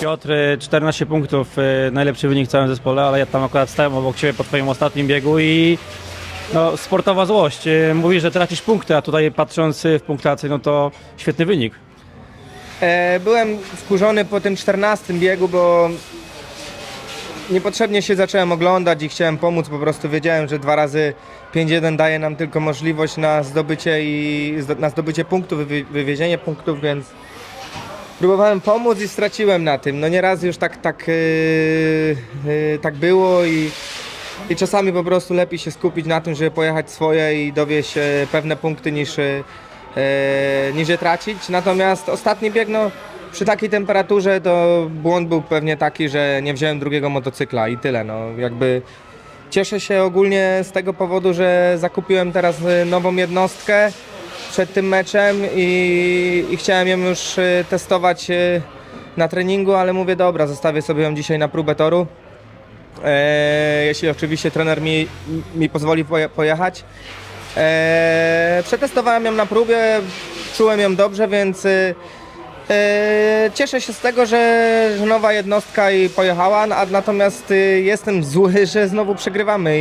Piotr, y, 14 punktów, y, najlepszy wynik w całym zespole, ale ja tam akurat stałem obok Ciebie po Twoim ostatnim biegu i no, sportowa złość. Y, Mówisz, że tracisz punkty, a tutaj patrząc y, w punktację, no to świetny wynik. E, byłem wkurzony po tym 14 biegu, bo niepotrzebnie się zacząłem oglądać i chciałem pomóc. Po prostu wiedziałem, że dwa razy 5-1 daje nam tylko możliwość na zdobycie i na zdobycie punktów, wywie- wywiezienie punktów, więc próbowałem pomóc i straciłem na tym. No nieraz już tak, tak, yy, yy, tak było i, i czasami po prostu lepiej się skupić na tym, żeby pojechać swoje i dowieść e, pewne punkty niż, e, niż je tracić. Natomiast ostatni bieg, no, przy takiej temperaturze to błąd był pewnie taki, że nie wziąłem drugiego motocykla i tyle. No, jakby cieszę się ogólnie z tego powodu, że zakupiłem teraz e, nową jednostkę przed tym meczem i, i chciałem ją już e, testować e, na treningu, ale mówię dobra, zostawię sobie ją dzisiaj na próbę toru. E, jeśli oczywiście trener mi, mi pozwoli poje- pojechać. E, przetestowałem ją na próbie, czułem ją dobrze, więc e, e, cieszę się z tego, że, że nowa jednostka i pojechała, a natomiast jestem zły, że znowu przegrywamy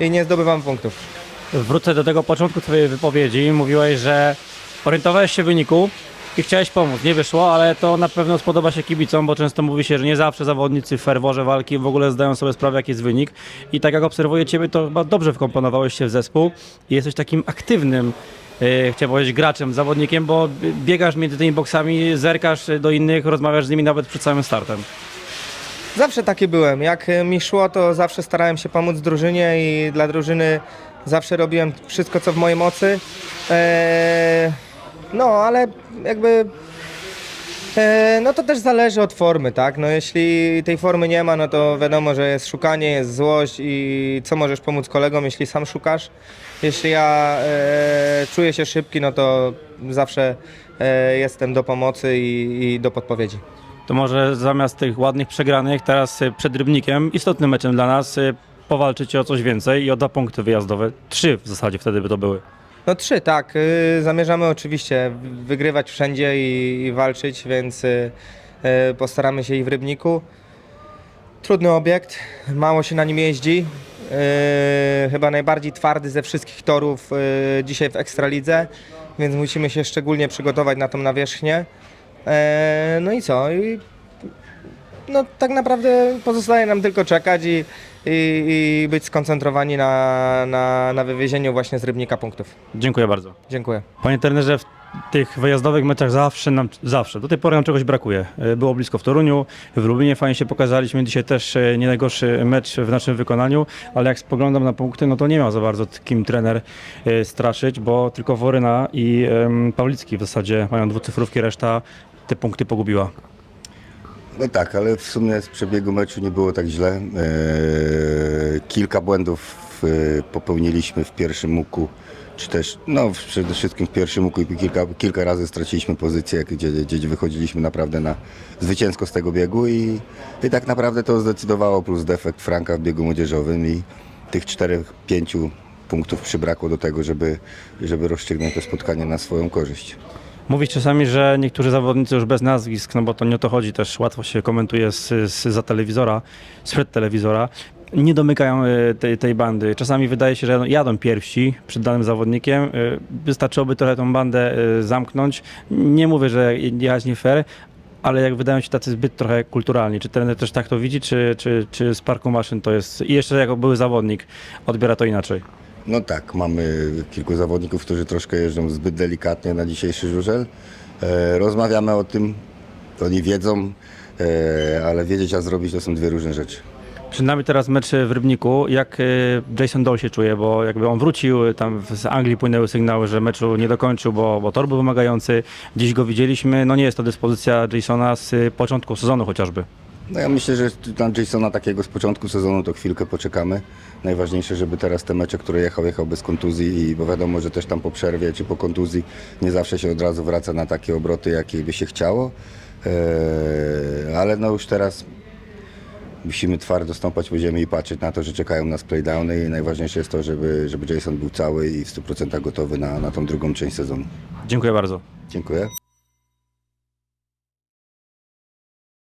i, i nie zdobywam punktów. Wrócę do tego początku Twojej wypowiedzi. Mówiłeś, że orientowałeś się w wyniku i chciałeś pomóc. Nie wyszło, ale to na pewno spodoba się kibicom, bo często mówi się, że nie zawsze zawodnicy w ferworze walki w ogóle zdają sobie sprawę, jaki jest wynik. I tak jak obserwuję Ciebie, to chyba dobrze wkomponowałeś się w zespół i jesteś takim aktywnym. Yy, chciałem powiedzieć graczem, zawodnikiem, bo biegasz między tymi boksami, zerkasz do innych, rozmawiasz z nimi nawet przed samym startem. Zawsze taki byłem. Jak e, mi szło, to zawsze starałem się pomóc drużynie i dla drużyny zawsze robiłem wszystko, co w mojej mocy. Eee, no, ale jakby. E, no to też zależy od formy, tak? No jeśli tej formy nie ma, no to wiadomo, że jest szukanie, jest złość i co możesz pomóc kolegom, jeśli sam szukasz. Jeśli ja e, czuję się szybki, no to zawsze e, jestem do pomocy i, i do podpowiedzi. To może zamiast tych ładnych przegranych, teraz y, przed Rybnikiem, istotnym meczem dla nas, powalczycie o coś więcej i o dwa punkty wyjazdowe. Trzy w zasadzie wtedy by to były. No trzy, tak. Y, Zamierzamy oczywiście wygrywać wszędzie i, i walczyć, więc y, y, postaramy się i w Rybniku. Trudny obiekt, mało się na nim jeździ. Chyba najbardziej twardy ze wszystkich torów dzisiaj w Ekstralidze, więc musimy się szczególnie przygotować na tą nawierzchnię. E, No i co? No tak naprawdę pozostaje nam tylko czekać i, i, i być skoncentrowani na, na, na wywiezieniu właśnie z Rybnika punktów. Dziękuję bardzo. Dziękuję. Panie trenerze, w tych wyjazdowych meczach zawsze nam, zawsze, do tej pory nam czegoś brakuje. E, Było blisko w Toruniu, w Lublinie fajnie się pokazaliśmy, dzisiaj też e, nie najgorszy mecz w naszym wykonaniu, ale jak spoglądam na punkty, no to nie miał za bardzo kim trener e, straszyć, bo tylko Woryna i Pawlicki w zasadzie mają dwucyfrówki, reszta te punkty pogubiła. No tak, ale w sumie z przebiegu meczu nie było tak źle. Eee, kilka błędów e, popełniliśmy w pierwszym łuku, czy też, no przede wszystkim w pierwszym łuku i kilka, kilka razy straciliśmy pozycję, gdzie, gdzie wychodziliśmy naprawdę na zwycięsko z tego biegu i, i tak naprawdę to zdecydowało plus defekt Franka w biegu młodzieżowym i tych czterech, pięciu punktów przybrakło do tego, żeby, żeby rozstrzygnąć to spotkanie na swoją korzyść. Mówić czasami, że niektórzy zawodnicy już bez nazwisk, no bo to nie o to chodzi, też łatwo się komentuje z, z za telewizora, sprzed telewizora, nie domykają e, tej, tej bandy. Czasami wydaje się, że jadą pierwsi przed danym zawodnikiem. E, Wystarczyłoby trochę tą bandę e, zamknąć. Nie mówię, że jechać nie fair, ale jak wydają się tacy zbyt trochę kulturalni. Czy trener też tak to widzi, czy, czy, czy z parku maszyn to jest... I jeszcze jako były zawodnik odbiera to inaczej. No tak, mamy kilku zawodników, którzy troszkę jeżdżą zbyt delikatnie na dzisiejszy żużel. E, rozmawiamy o tym, oni wiedzą, e, ale wiedzieć a zrobić to są dwie różne rzeczy. Przed nami teraz mecz w Rybniku. Jak e, Jason Doll się czuje, bo jakby on wrócił, tam z Anglii płynęły sygnały, że meczu nie dokończył, bo, bo tor był wymagający. Dziś go widzieliśmy. No nie jest to dyspozycja Jasona z e, początku sezonu chociażby. No ja myślę, że dla Jasona takiego z początku sezonu to chwilkę poczekamy. Najważniejsze, żeby teraz te mecze, które jechał, jechał bez kontuzji, i bo wiadomo, że też tam po przerwie czy po kontuzji nie zawsze się od razu wraca na takie obroty, jakie by się chciało. E, ale no już teraz musimy twardo stąpać po ziemi i patrzeć na to, że czekają nas playdowny i najważniejsze jest to, żeby, żeby Jason był cały i w 100% gotowy na, na tą drugą część sezonu. Dziękuję bardzo. Dziękuję.